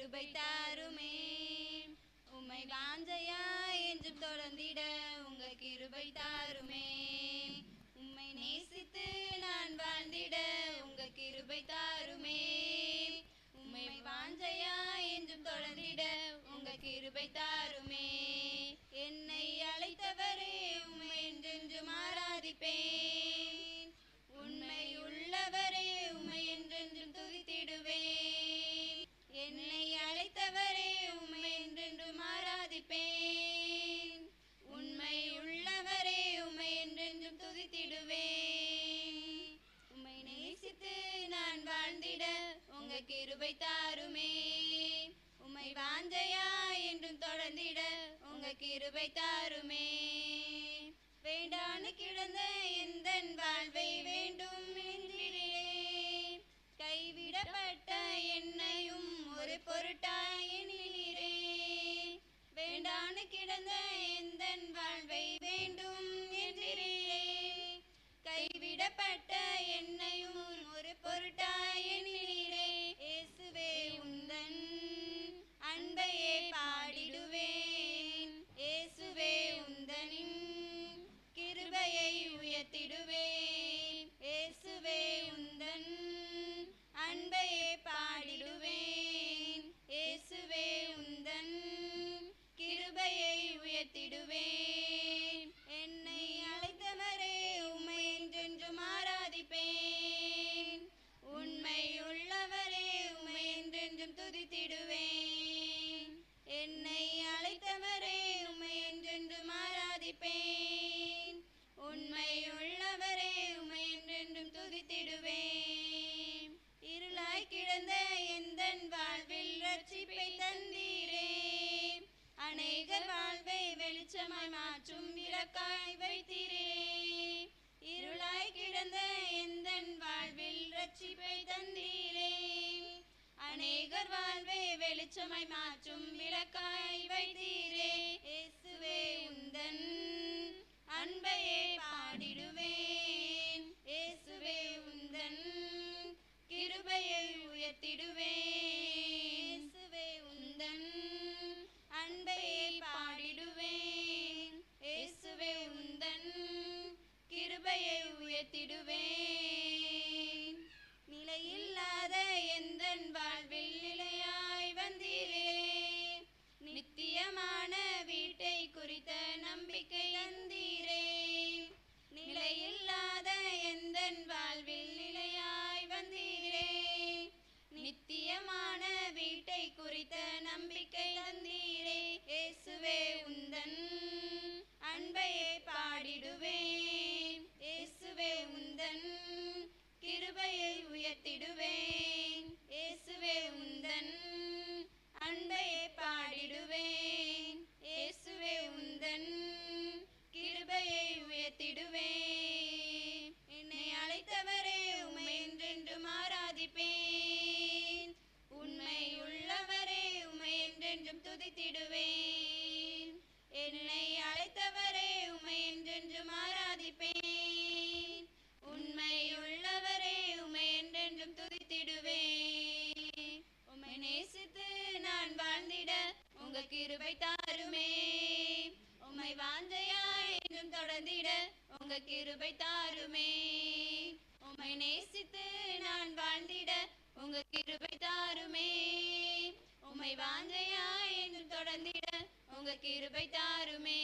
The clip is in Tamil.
கிருபை தாருமே. உமை வாஞ்சையா என்று தொடர்ந்திட உங்க கிருபை தார் கிருபை தாருமே. உமை வாஞ்சையா என்றும் தொடர்ந்திட உங்க கிருபை தாருமே. வேண்டான்னு கிடந்தேன். ஒளியாய் மாற்றும் விளக்காய் வைத்திரே. இருளாய் கிடந்த எந்தன் வாழ்வில் ரட்சிப்பை தந்தீரே. அநேகர் வாழ்வை வெளிச்சமாய் மாற்றும் விளக்காய் வைத்தீரே. நேசித்து நான் வாழ்ந்திட உங்க கிருபை தாருமே. உமை வாஞ்சையாய் இன்னும் தொடர்ந்திட உங்க கிருபை தாருமே. உமை நேசித்து நான் வாழ்ந்திட உங்க கிருபை தாருமே. உமை வாஞ்சையாய் இன்னும் தொடர்ந்திட உங்க கிருபை தாருமே.